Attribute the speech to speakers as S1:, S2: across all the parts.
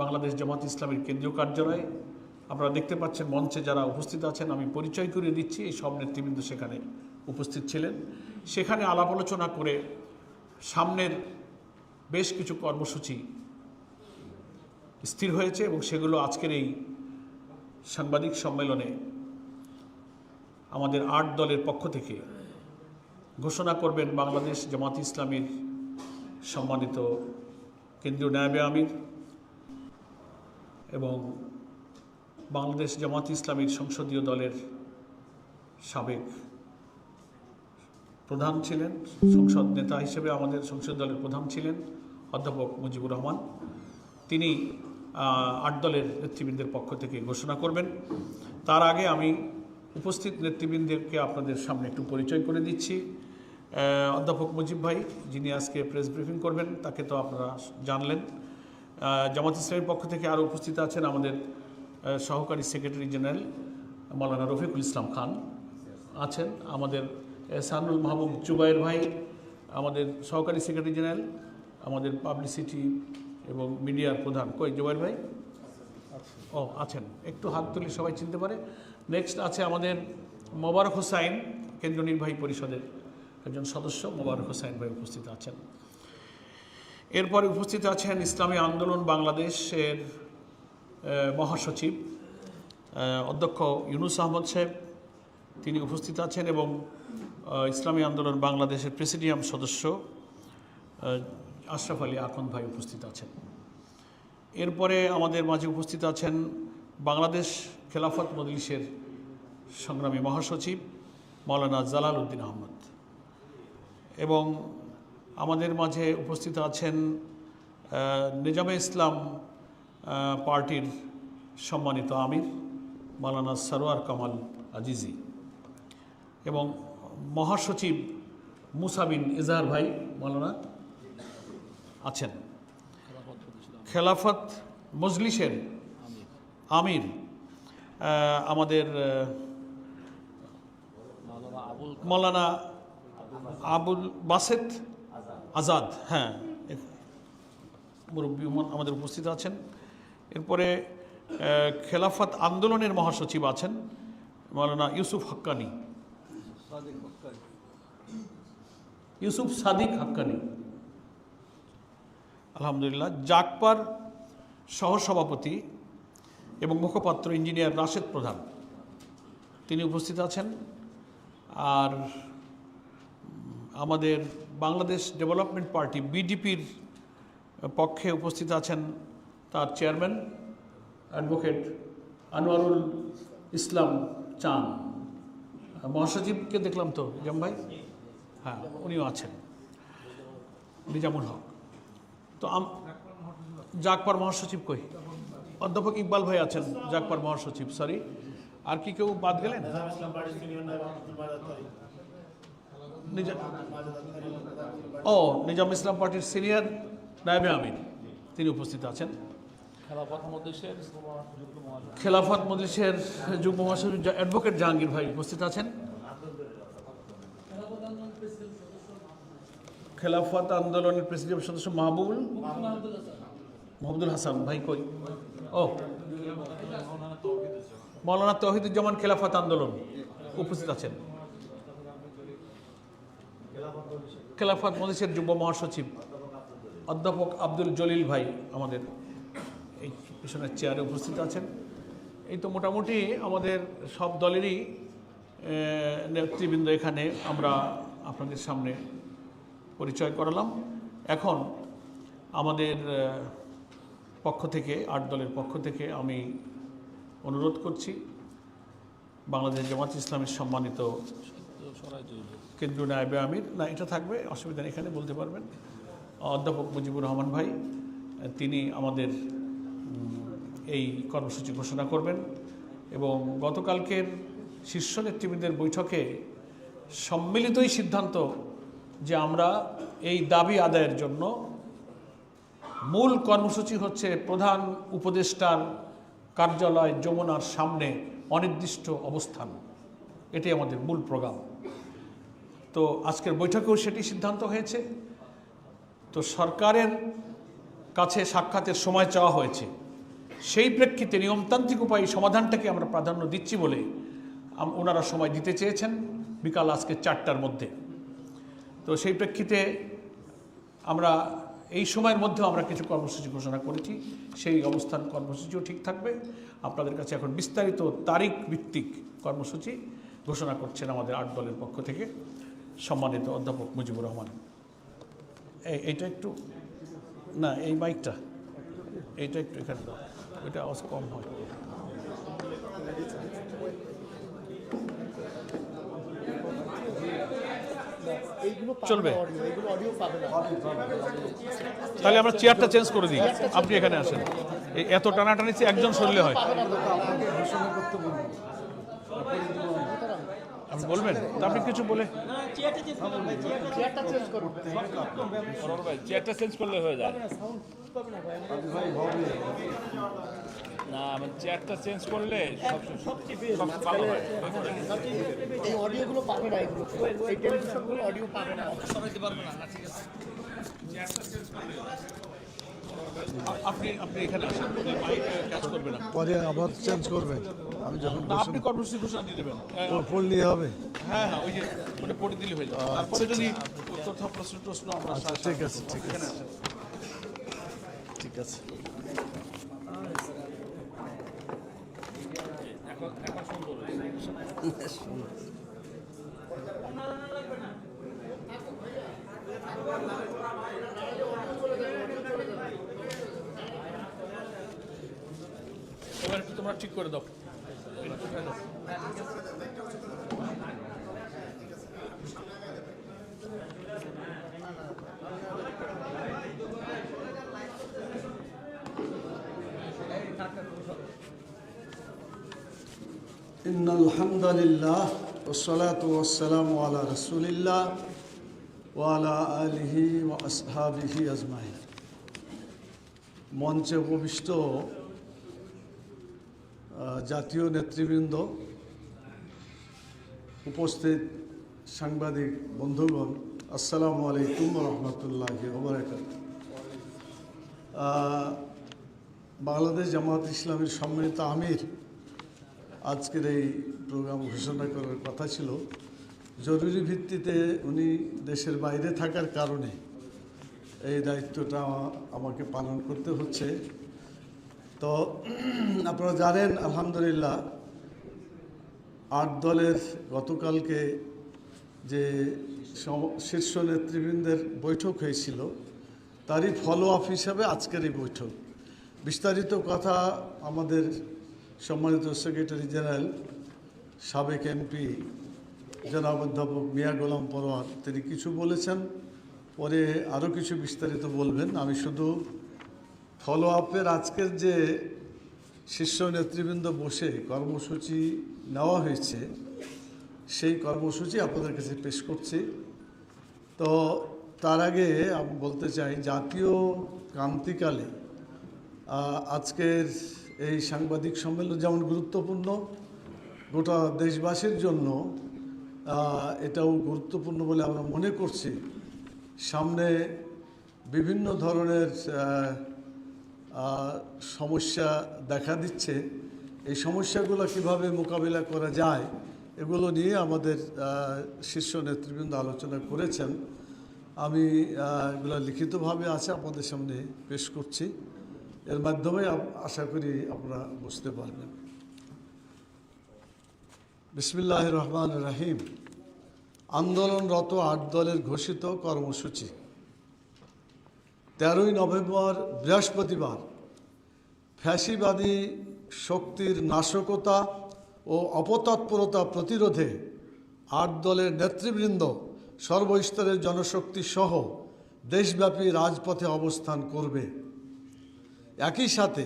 S1: বাংলাদেশ জামাত ইসলামের কেন্দ্রীয় কার্যালয়। আপনারা দেখতে পাচ্ছেন মঞ্চে যারা উপস্থিত আছেন, আমি পরিচয় করিয়ে দিচ্ছি। এই সব নেতৃবৃন্দ সেখানে উপস্থিত ছিলেন। সেখানে আলাপ আলোচনা করে সামনের বেশ কিছু কর্মসূচি স্থির হয়েছে এবং সেগুলো আজকের এই সাংবাদিক সম্মেলনে আমাদের আট দলের পক্ষ থেকে ঘোষণা করবেন বাংলাদেশ জামাত ইসলামীর সম্মানিত কেন্দ্রীয় ন্যায়াবে আমির। এবং বাংলাদেশ জামাত ইসলামীর সংসদীয় দলের সাবেক প্রধান ছিলেন, সংসদ নেতা হিসেবে আমাদের সংসদ দলের প্রধান ছিলেন অধ্যাপক মুজিবুর রহমান। তিনি আট দলের নেতৃবৃন্দের পক্ষ থেকে ঘোষণা করবেন। তার আগে আমি উপস্থিত নেতৃবৃন্দেরকে আপনাদের সামনে একটু পরিচয় করে দিচ্ছি। অধ্যাপক মুজিব ভাই, যিনি আজকে প্রেস ব্রিফিং করবেন, তাকে তো আপনারা জানলেন। জামাত ইসলামের পক্ষ থেকে আরও উপস্থিত আছেন আমাদের সহকারী সেক্রেটারি জেনারেল মৌলানা রফিকুল ইসলাম খান আছেন, আমাদের সানুল মাহবুব জুবাইর ভাই, আমাদের সহকারী সেক্রেটারি জেনারেল, আমাদের পাবলিসিটি এবং মিডিয়ার প্রধান। কই, জুবাইর ভাই? ও, আছেন। একটু হাত তুলে সবাই চিনতে পারে। নেক্সট আছে আমাদের মোবারক হোসাইন, কেন্দ্রীয় নির্বাহী পরিষদের একজন সদস্য। মোবারক হোসাইন ভাই উপস্থিত আছেন। এরপরে উপস্থিত আছেন ইসলামী আন্দোলন বাংলাদেশের মহাসচিব অধ্যক্ষ ইউনুস আহমদ সাহেব। তিনি উপস্থিত আছেন এবং ইসলামী আন্দোলন বাংলাদেশের প্রেসিডিয়াম সদস্য আশরাফ আলী আখন ভাই উপস্থিত আছেন। এরপরে আমাদের মাঝে উপস্থিত আছেন বাংলাদেশ খেলাফত মজলিসের সংগ্রামী মহাসচিব মৌলানা জালাল উদ্দিন আহমদ এবং আমাদের মাঝে উপস্থিত আছেন নিজামে ইসলাম পার্টির সম্মানিত আমির মালানা সরোয়ার কামাল আজিজি এবং মহাসচিব মুসাবিন ইজাহার ভাই মালানা আছেন। খেলাফত মজলিসের আমির আমাদের মৌলানা আবুল বাসেত আজাদ হ্যাঁ মুরব্বী আমাদের উপস্থিত আছেন। এরপরে খেলাফত আন্দোলনের মহাসচিব আছেন মৌলানা ইউসুফ হাক্কানি। ইউসুফ সাদিক হাক্কানি। আলহামদুলিল্লাহ জাকপার সহসভাপতি এবং মুখপাত্র ইঞ্জিনিয়ার রাশেদ প্রধান। তিনি উপস্থিত আছেন। আর আমাদের বাংলাদেশ ডেভেলপমেন্ট পার্টি, বিডিপির পক্ষে উপস্থিত আছেন তার চেয়ারম্যান, অ্যাডভোকেট আনোয়ারুল ইসলাম চান। মহাসচিবকে দেখলাম তো জাম ভাই? হ্যাঁ উনিও আছেন। নিজামুল হক। তো আম জাগপার মহাসচিব কই? অধ্যাপক ইকবাল ভাই আছেন জাগপার মহাসচিব সরি আর কি কেউ বাদ গেলেন? ও নিজাম ইসলাম পার্টির সিনিয়র নায়বে আমির তিনি উপস্থিত আছেন।
S2: খেলাফত
S1: মজলিসের যুগ্ম মহাসচিব। অ্যাডভোকেট জাহাঙ্গীর ভাই উপস্থিত আছেন। খেলাফত আন্দোলনের প্রেসিডেন্ট সদস্য মাহবুবুল মোহাম্মদুল হাসান ভাই কই? ও। মৌলানা তহিদুজ্জামান খেলাফত আন্দোলন উপস্থিত আছেন। খেলাফত মজলিসের যুব মহাসচিব অধ্যাপক আব্দুল জলিল ভাই আমাদের এই পিছনের চেয়ারে উপস্থিত আছেন। এই তো মোটামুটি আমাদের সব দলেরই নেতৃবৃন্দ এখানে আমরা আপনাদের সামনে পরিচয় করালাম। এখন আমাদের পক্ষ থেকে, আট দলের পক্ষ থেকে আমি অনুরোধ করছি, বাংলাদেশ জামাত ইসলামের সম্মানিত কেন্দ্রীয় নায়বে আমির, না, এটা থাকবে, অসুবিধা নেই, এখানে বলতে পারবেন। অধ্যাপক মুজিবুর রহমান ভাই, তিনি আমাদের এই কর্মসূচি ঘোষণা করবেন এবং গতকালকের শীর্ষ নেতৃবৃন্দের বৈঠকে সম্মিলিতই সিদ্ধান্ত যে আমরা এই দাবি আদায়ের জন্য মূল কর্মসূচি হচ্ছে প্রধান উপদেষ্টার কার্যালয় যমুনার সামনে অনির্দিষ্ট অবস্থান। এটি আমাদের মূল প্রোগ্রাম। তো আজকের বৈঠকেও সেটি সিদ্ধান্ত হয়েছে। তো সরকারের কাছে সাক্ষাতের সময় চাওয়া হয়েছে। সেই প্রেক্ষিতে নিয়মতান্ত্রিক উপায়ে সমাধানটাকে আমরা প্রাধান্য দিচ্ছি বলে ওনারা সময় দিতে চেয়েছেন বিকাল আজকে চারটার মধ্যে। তো সেই প্রেক্ষিতে আমরা এই সময়ের মধ্যেও আমরা কিছু কর্মসূচি ঘোষণা করেছি। সেই অবস্থান কর্মসূচিও ঠিক থাকবে। আপনাদের কাছে এখন বিস্তারিত তারিখ ভিত্তিক কর্মসূচি। ঘোষণা করছেন আমাদের আট দলের পক্ষ থেকে সম্মানিত অধ্যাপক মুজিবুর রহমান। এই, এইটা একটু, না, এই মাইকটা, এইটা একটু এখানে দাও ওইটা কম হয়। চলবে। তাহলে আমরা চেয়ারটা চেঞ্জ করে দিই, আপনি এখানে আসেন। এত টানাটানি চেয়ে একজন সরলে হয়। আপনি বলবেন? তা আপনি কিছু বলে
S3: চেয়ারটা চেঞ্জ
S2: ভাই চেয়ারটা চেঞ্জ করলে হয়ে যায়। না মানে চেয়ারটা চেঞ্জ করলে সব সব ভালো হয়।
S3: এই অডিওগুলো পাবে না এগুলো। এই টেলিভিশনগুলো অডিও পাবে না।
S1: আ- আপনি আপনি এখানে আসেন।
S4: পরে আবার চেঞ্জ করবেন। আমি যখন
S1: আপনি কর্মসূচি ঘোষণা দিয়ে দেবেন।
S4: পড়- পড়লেই হবে?
S1: হ্যাঁ হ্যাঁ ওই যে ওটা পড়ে দিলে হয়ে যাবে। তারপরে যদি তথ্য প্রশ্ন প্রশ্ন আমরা
S4: আচ্ছা ঠিক আছে ঠিক আছে। ঠিক আছে।
S1: তোমরা ঠিক করে দাও?
S4: إن الحمد لله والصلاة والسلام على رسول الله وعلى آله وأصحابه أجمعين মঞ্চে উপবিষ্ট আহ, জাতীয় নেতৃবৃন্দ, উপস্থিত সাংবাদিক বন্ধুগণ, আসসালামু আলাইকুম রহমতুল্লাহ বাংলাদেশ জামাত ইসলামের সম্মিলিত আমির, আজকের এই প্রোগ্রাম ঘোষণা করার কথা ছিল। জরুরি ভিত্তিতে উনি দেশের বাইরে থাকার কারণে এই দায়িত্বটা আমাকে পালন করতে হচ্ছে। তো, আপনারা জানেন, আলহামদুলিল্লাহ, আট দলের গতকালকে যে শীর্ষ নেতৃবৃন্দের বৈঠক হয়েছিল, তারই ফলো আপ হিসাবে আজকের এই বৈঠক। বিস্তারিত কথা আমাদের সম্মানিত সেক্রেটারি জেনারেল সাবেক এমপি জনাব অধ্যাপক মিয়া গোলাম পরোয়ার, তিনি কিছু বলেছেন, পরে আরও কিছু বিস্তারিত বলবেন। আমি শুধু ফলো আপের আজকের যে শীর্ষ নেতৃবৃন্দ বসে কর্মসূচি নেওয়া হয়েছে, সেই কর্মসূচি আপনাদের কাছে পেশ করছি। তো তার আগে আমি, বলতে চাই, জাতীয় ক্রান্তিকালে আজকের এই সাংবাদিক সম্মেলন যেমন গুরুত্বপূর্ণ, গোটা দেশবাসীর জন্য এটাও গুরুত্বপূর্ণ বলে আমরা মনে করছি। সামনে বিভিন্ন ধরনের সমস্যা দেখা দিচ্ছে। এই সমস্যাগুলো কীভাবে মোকাবিলা করা যায়, এগুলো নিয়ে আমাদের শীর্ষ নেতৃবৃন্দ আলোচনা করেছেন। আমি এগুলো লিখিতভাবে আছে আপনাদের সামনে পেশ করছি। এর মাধ্যমে আশা করি আপনারা বুঝতে পারবেন। বিসমিল্লাহ রহমান রাহিম। আন্দোলনরত আট দলের ঘোষিত কর্মসূচি। তেরোই নভেম্বর, বৃহস্পতিবার, ফ্যাসিবাদী শক্তির নাশকতা ও অপতৎপরতা প্রতিরোধে আট দলের নেতৃবৃন্দ, সর্বস্তরের জনশক্তি সহ দেশব্যাপী রাজপথে অবস্থান করবে। একই সাথে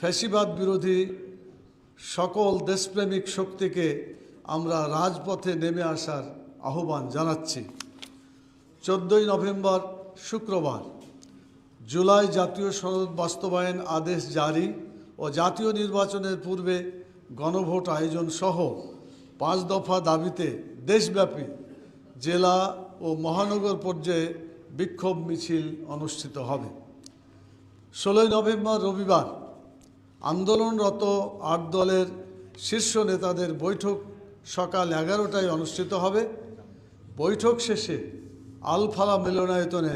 S4: ফ্যাসিবাদ বিরোধী সকল দেশপ্রেমিক শক্তিকে আমরা রাজপথে নেমে আসার আহ্বান জানাচ্ছি। চোদ্দোই নভেম্বর, শুক্রবার। জুলাই জাতীয় সনদ বাস্তবায়ন আদেশ জারি ও জাতীয় নির্বাচনের পূর্বে গণভোট আয়োজন সহ পাঁচ দফা দাবিতে দেশব্যাপী জেলা ও মহানগর পর্যায়ে বিক্ষোভ মিছিল অনুষ্ঠিত হবে। ষোলোই নভেম্বর রবিবার আন্দোলনরত আট দলের শীর্ষ নেতাদের বৈঠক সকাল এগারোটায় অনুষ্ঠিত হবে। বৈঠক শেষে আলফালা মিলনায়তনে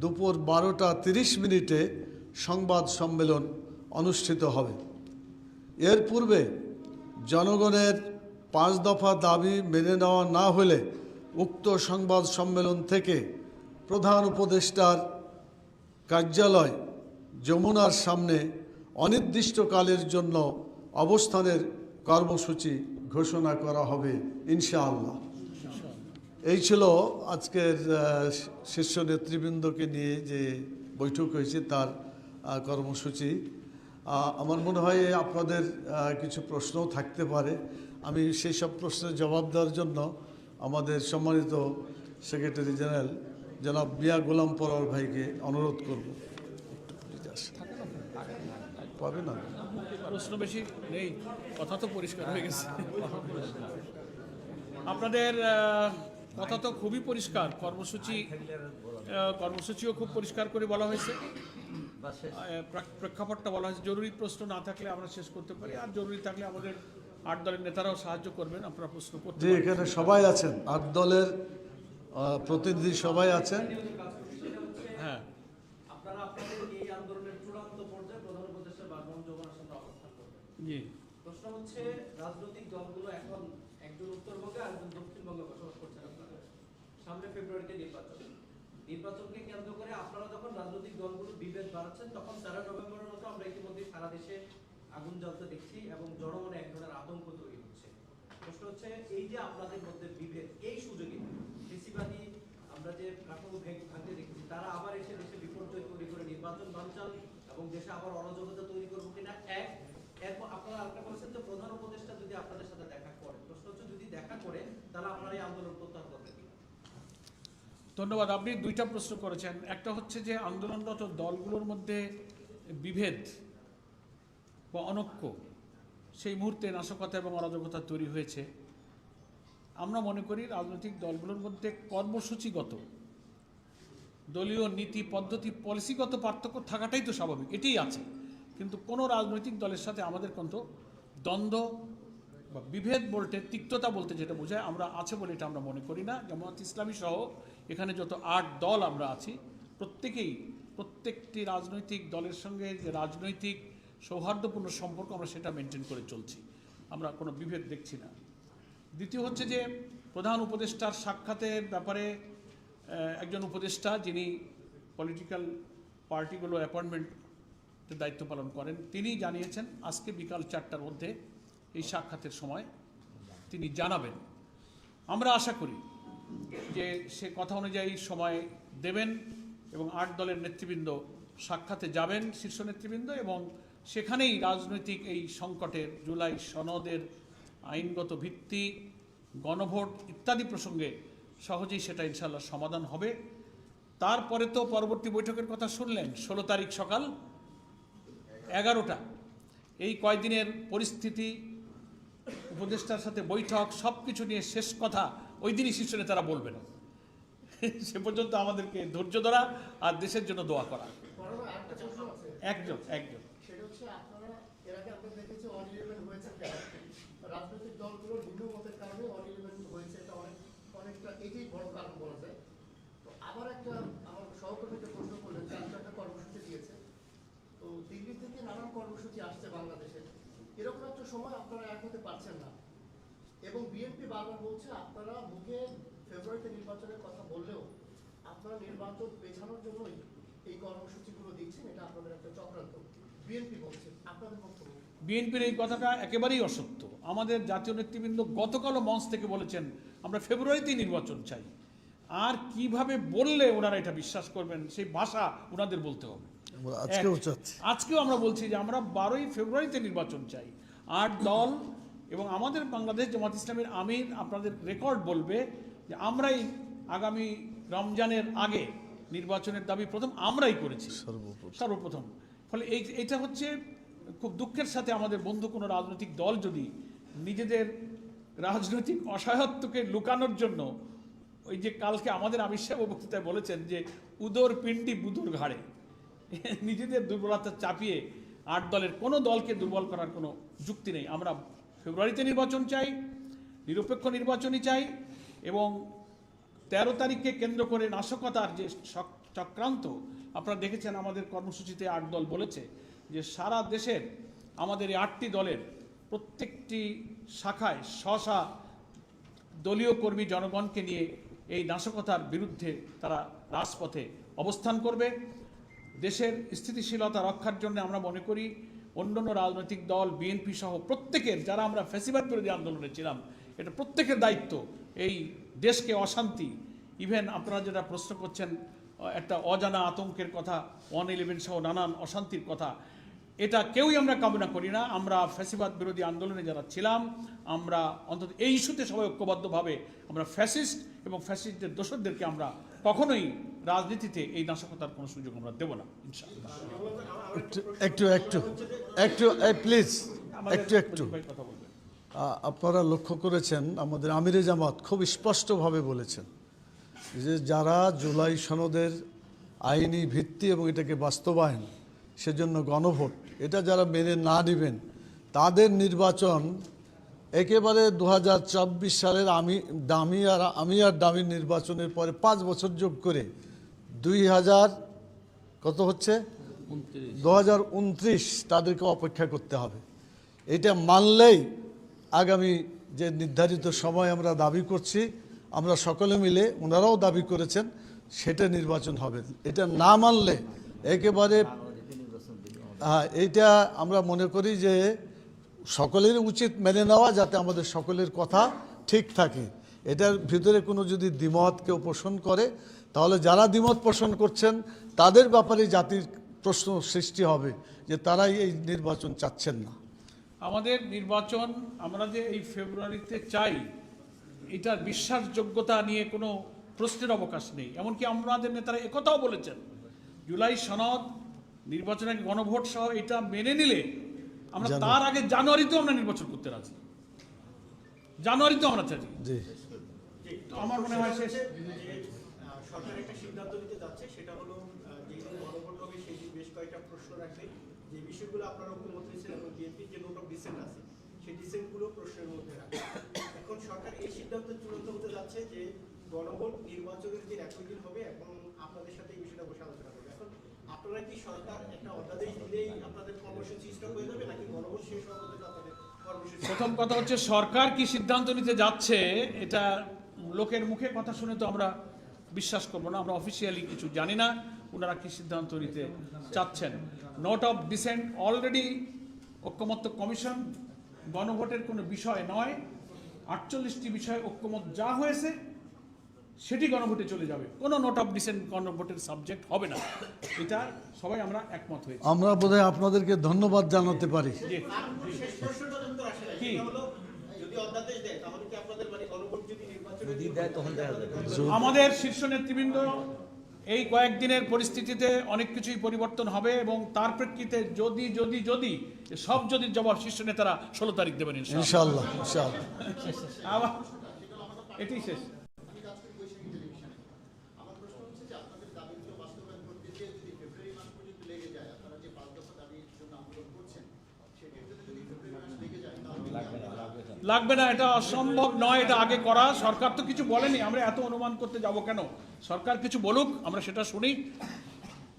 S4: দুপুর বারোটা তিরিশ মিনিটে সংবাদ সম্মেলন অনুষ্ঠিত হবে। এর পূর্বে জনগণের পাঁচ দফা দাবি মেনে নেওয়া না হলে উক্ত সংবাদ সম্মেলন থেকে প্রধান উপদেষ্টার কার্যালয় যমুনার সামনে অনির্দিষ্টকালের জন্য অবস্থানের কর্মসূচি ঘোষণা করা হবে, ইনশাআল্লাহ। এই ছিল আজকের শীর্ষ নেতৃবৃন্দকে নিয়ে যে বৈঠক হয়েছে তার কর্মসূচি। আমার মনে হয় আপনাদের কিছু প্রশ্নও থাকতে পারে। আমি সেই সব প্রশ্নের জবাব দেওয়ার জন্য আমাদের সম্মানিত সেক্রেটারি জেনারেল জনাব মিয়া গোলাম পরর ভাইকে অনুরোধ করব। পাবে না?
S1: প্রশ্ন বেশি নেই, কথা তো পরিষ্কার হয়ে গেছে। আপনাদের কথা তো খুবই পরিষ্কার। কর্মসূচি কর্মসূচিও খুব পরিষ্কার করে বলা হয়েছে। প্রেক্ষাপটটা বলা হয়েছে। জরুরি প্রশ্ন না থাকলে আমরা শেষ করতে পারি। আর জরুরি থাকলে আমাদের আট দলের নেতারাও সাহায্য করবেন। আপনারা প্রশ্ন করতে
S4: এখানে সবাই আছেন। আট দলের প্রতিনিধি সবাই আছেন।
S1: হ্যাঁ।
S5: আপনারা আপনাদের এই আন্দোলনের চূড়ান্ত পর্যায়ে প্রধান উপদেষ্টা বাগবান যমুনার সামনে অবস্থান করবেন।
S1: জি।
S5: প্রশ্ন হচ্ছে, রাজনৈতিক দলগুলো এখন একজন উত্তরবঙ্গে আর একজন দক্ষিণবঙ্গে বসবাস করছেন আপনারা। সামনে ফেব্রুয়ারিতে নির্বাচন। নির্বাচনকে কেন্দ্র করে আপনারা যখন রাজনৈতিক দলগুলো বিভেদ বাড়াচ্ছেন, তখন তেরো নভেম্বরের মতো আমরা ইতিমধ্যে সারা দেশে আগুন জ্বলতে দেখছি এবং জনমনে এক ধরনের আতঙ্ক তৈরি হচ্ছে। প্রশ্ন হচ্ছে, এই যে আপনাদের মধ্যে বিভেদ, এই সুযোগে কৃষিবাদী আমরা যে কাঠামো ভাঙতে দেখছি, তারা আবার এসে দেশে বিপর্যয় তৈরি করে নির্বাচন বানচাল এবং দেশে আবার অরাজকতা তৈরি করব কিনা? এক
S1: ধন্যবাদ, আপনি দুইটা প্রশ্ন করেছেন। একটা হচ্ছে যে আন্দোলনরত দলগুলোর মধ্যে বিভেদ বা অনৈক্য, সেই মুহূর্তে নাশকতা এবং অরাজকতা তৈরি হয়েছে। আমরা মনে করি রাজনৈতিক দলগুলোর মধ্যে কর্মসূচিগত, দলীয় নীতি, পদ্ধতি পলিসিগত পার্থক্য থাকাটাই তো স্বাভাবিক, এটাই আছে। কিন্তু কোনো রাজনৈতিক দলের সাথে আমাদের কিন্তু দ্বন্দ্ব বা বিভেদ বলতে, তিক্ততা বলতে যেটা বোঝায়, আমরা আছে বলে এটা আমরা মনে করি না। জামাত ইসলামী সহ এখানে যত আট দল আমরা আছি, প্রত্যেকেই, প্রত্যেকটি রাজনৈতিক দলের সঙ্গে যে রাজনৈতিক সৌহার্দ্যপূর্ণ সম্পর্ক আমরা সেটা মেনটেন করে চলছি। আমরা কোনো বিভেদ দেখছি না। দ্বিতীয় হচ্ছে যে প্রধান উপদেষ্টার সাক্ষাতের ব্যাপারে একজন উপদেষ্টা যিনি পলিটিক্যাল পার্টিগুলো অ্যাপয়েন্টমেন্টের দায়িত্ব পালন করেন। তিনি জানিয়েছেন, আজকে বিকাল চারটার মধ্যে এই সাক্ষাতের সময় তিনি জানাবেন। আমরা আশা করি যে সে কথা অনুযায়ী সময় দেবেন এবং আট দলের নেতৃবৃন্দ সাক্ষাতে যাবেন, শীর্ষ নেতৃবৃন্দ এবং সেখানেই রাজনৈতিক এই সংকটের, জুলাই সনদের আইনগত ভিত্তি, গণভোট ইত্যাদি প্রসঙ্গে সহজেই সেটা ইনশাল্লাহ সমাধান হবে। তারপরে তো পরবর্তী বৈঠকের কথা শুনলেন, ষোলো তারিখ সকাল এগারোটা। এই কয়দিনের পরিস্থিতি, উপদেষ্টার সাথে বৈঠক সব কিছু নিয়ে শেষ কথা ওই দিনই শীর্ষ নেতারা বলবেন। সে পর্যন্ত আমাদেরকে ধৈর্য ধরা আর দেশের জন্য দোয়া করা। একজন একজন
S3: সেটা হচ্ছে আপনারা এর আগে আমরা দেখেছি অন ইলেভেন হয়েছে কেন রাজনৈতিক দলগুলোর ভিন্ন মতের কারণে অন ইলেভেন হয়েছে এটা অনেক অনেকটা এটাই বড় কারণ বলা যায় তো আবার একটা আমার সহকর্মীকে প্রশ্ন করলেন চার চারটা কর্মসূচি দিয়েছে তো দিল্লি থেকে নানান আসছে বাংলাদেশে। এরকম একটা সময় আপনারা এক হতে পারছেন না। এবং বিএনপি বারবার বলছে, আপনারা মুখে ফেব্রুয়ারিতে নির্বাচনের কথা বললেও আপনারা নির্বাচন পেছানোর জন্যই এই কর্মসূচিগুলো দিচ্ছেন, এটা আপনাদের একটা চক্রান্ত। বিএনপি বলছে, আপনাদের
S1: বিএনপির এই কথাটা একেবারেই অসত্য। আমাদের জাতীয় নেতৃবৃন্দ গতকালও মঞ্চ থেকে বলেছেন, আমরা ফেব্রুয়ারিতেই নির্বাচন চাই। আর কীভাবে বললে ওনারা এটা বিশ্বাস করবেন, সেই ভাষা ওনাদের বলতে হবে।
S4: আজকেও চাচ্ছি।
S1: আজকেও আমরা বলছি যে আমরা বারোই ফেব্রুয়ারিতে নির্বাচন চাই। আট দল এবং আমাদের বাংলাদেশ জামাত ইসলামের আমির আপনাদের রেকর্ড বলবে যে আমরাই আগামী রমজানের আগে নির্বাচনের দাবি প্রথম আমরাই করেছি।
S4: সর্বপ্রথম।
S1: ফলে এই এটা হচ্ছে খুব দুঃখের সাথে আমাদের বন্ধু কোনো রাজনৈতিক দল যদি নিজেদের রাজনৈতিক অসহায়ত্বকে লুকানোর জন্য ওই যে কালকে আমাদের আমির সাহেব বক্তৃতায় বলেছেন যে উদর পিণ্ডি বুদুর ঘাড়ে। নিজেদের দুর্বলতা চাপিয়ে আট দলের কোনো দলকে দুর্বল করার কোনো যুক্তি নেই। আমরা ফেব্রুয়ারিতে নির্বাচন চাই, নিরপেক্ষ নির্বাচনই চাই এবং তেরো তারিখকে কেন্দ্র করে নাশকতার যে চক্রান্ত, আপনারা দেখেছেন আমাদের কর্মসূচিতে আট দল বলেছে যে সারা দেশের আমাদের এই আটটি দলের প্রত্যেকটি শাখায় স্বশা দলীয় কর্মী জনগণকে নিয়ে এই নাশকতার বিরুদ্ধে তারা রাজপথে অবস্থান করবে। দেশের স্থিতিশীলতা রক্ষার জন্য আমরা মনে করি অন্যান্য রাজনৈতিক দল বিএনপি সহ প্রত্যেকের, যারা আমরা ফ্যাসিবাদ বিরোধী আন্দোলনে ছিলাম, এটা প্রত্যেকের দায়িত্ব এই দেশকে অশান্তি। ইভেন আপনারা যেটা প্রশ্ন করছেন একটা অজানা আতঙ্কের কথা ওয়ান ইলেভেন সহ নানান অশান্তির কথা, এটা কেউই আমরা কামনা করি না। আমরা ফ্যাসিবাদ বিরোধী আন্দোলনে যারা ছিলাম, আমরা অন্তত এই ইস্যুতে সবাই ঐক্যবদ্ধভাবে আমরা ফ্যাসিস্ট এবং ফ্যাসিস্টদের দোষরদেরকে আমরা কখনোই রাজনীতিতে এই নাশকতার কোনো সুযোগ আমরা দেব না ইনশাআল্লাহ।
S4: একটু একটু একটু প্লিজ একটু একটু। আপনারা লক্ষ্য করেছেন আমাদের আমিরে জামাত খুব স্পষ্টভাবে বলেছেন যে যারা জুলাই সনদের আইনি ভিত্তি এবং এটাকে বাস্তবায়ন সেজন্য গণভোট এটা যারা মেনে না নেবেন তাদের নির্বাচন একেবারে দু হাজার চব্বিশ সালের আমি দামি আর আমি আর দামি নির্বাচনের পরে পাঁচ বছর যোগ করে দুই হাজার কত হচ্ছে? দু হাজার উনত্রিশ তাদেরকে অপেক্ষা করতে হবে। এটা মানলেই আগামী যে নির্ধারিত সময় আমরা দাবি করছি আমরা সকলে মিলে ওনারাও দাবি করেছেন সেটা নির্বাচন হবে। এটা না মানলে একেবারে হ্যাঁ এইটা আমরা মনে করি যে সকলের উচিত মেনে নেওয়া যাতে আমাদের সকলের কথা ঠিক থাকে। এটার ভিতরে কোনো যদি দ্বিমত কেউ পোষণ করে তাহলে যারা দ্বিমত পোষণ করছেন তাদের ব্যাপারে জাতির প্রশ্ন সৃষ্টি হবে যে তারাই এই নির্বাচন চাচ্ছেন না।
S1: আমাদের নির্বাচন আমরা যে এই ফেব্রুয়ারিতে চাই এটার বিশ্বাসযোগ্যতা নিয়ে কোনো প্রশ্নের অবকাশ নেই। এমনকি আমাদের নেতারা একথাও বলেছেন জুলাই সনদ নির্বাচনের গণভোট সহ এটা মেনে নিলে আমরা তার আগে জানুয়ারিতেও আমরা নির্বাচন করতে রাজি। জানুয়ারিতেও আমরা চাই। তো আমার মনে হয় শেষ
S6: সরকার একটা সিদ্ধান্ত নিতে যাচ্ছে, সেটা হলো যেদিন গণভোট হবে সেই দিন বেশ কয়েকটা প্রশ্ন রাখবে। যে বিষয়গুলো আপনারা এবং বিএনপির যে নোট অফ ডিসেন্ট আছে, সেই ডিসেন্টগুলো প্রশ্নের মধ্যে রাখবে। এখন সরকার এই সিদ্ধান্ত চূড়ান্ত হতে যাচ্ছে যে গণভোট নির্বাচনের দিন একই দিন হবে আপনাদের সাথে এই বিষয়টা বসে আলোচনা করবে। এখন আপনারা কি সরকার একটা অধ্যাদেশ দিলেই আপনাদের কর্মসূচি স্টপ হয়ে যাবে, নাকি গণভোট শেষ আপনাদের
S1: প্রথম কথা হচ্ছে, সরকার কি সিদ্ধান্ত নিতে যাচ্ছে, এটা লোকের মুখে কথা শুনে তো আমরা বিশ্বাস করব না আমরা অফিসিয়ালি কিছু জানি না ওনারা কি সিদ্ধান্ত নিতে চাচ্ছেন। নোট অফ ডিসেন্ট অলরেডি ঐক্যমত্য কমিশন গণভোটের কোনো বিষয় নয় আটচল্লিশটি বিষয়ে ঐক্যমত যা হয়েছে সেটি গণভোটে চলে যাবে। কোনো নোট অফ ডিসেন্ট গণভোটের সাবজেক্ট হবে না। এটা সবাই আমরা একমত হয়েছি।
S4: আমরা বোধহয় আপনাদেরকে ধন্যবাদ জানাতে পারি।
S1: কি?
S6: যদি অধ্যাদেশ দেয় তাহলে কি আপনাদের মানে গণভোট যদি নির্বাচনের
S1: আমাদের শীর্ষ নেতৃবৃন্দ এই কয়েকদিনের পরিস্থিতিতে অনেক কিছুই পরিবর্তন হবে এবং তার প্রেক্ষিতে যদি যদি যদি সব যদি জবাব শীর্ষ নেতারা ষোলো তারিখ দেবেন ইনশাআল্লাহ।
S4: ইনশাল্লাহ ইনশাল্লাহ
S1: এটি শেষ
S3: আমি কাজ করি বৈশাখী টেলিভিশনে আমার প্রশ্ন হচ্ছে যে আপনাদের দাবিগুলো বাস্তবায়ন করতে গিয়ে যদি ফেব্রুয়ারি মাস পর্যন্ত লেগে যায় আপনারা যে পাঁচ দফা দাবির জন্য আন্দোলন করছেন সেক্ষেত্রে যদি ফেব্রুয়ারি মাস লেগে যায় তাহলে
S1: লাগবে না এটা অসম্ভব নয় এটা আগে করা। সরকার তো কিছু বলেনি আমরা এত অনুমান করতে যাব কেন? সরকার কিছু বলুক আমরা সেটা শুনি।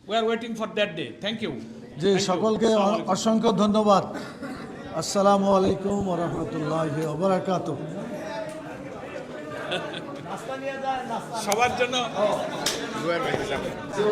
S1: We are waiting for that day thank you
S4: যে সকলকে অসংখ্য ধন্যবাদ। আসসালামু আলাইকুম ওরহমতুল্লাহ ওবরাকাত
S1: সবার জন্য?
S4: যে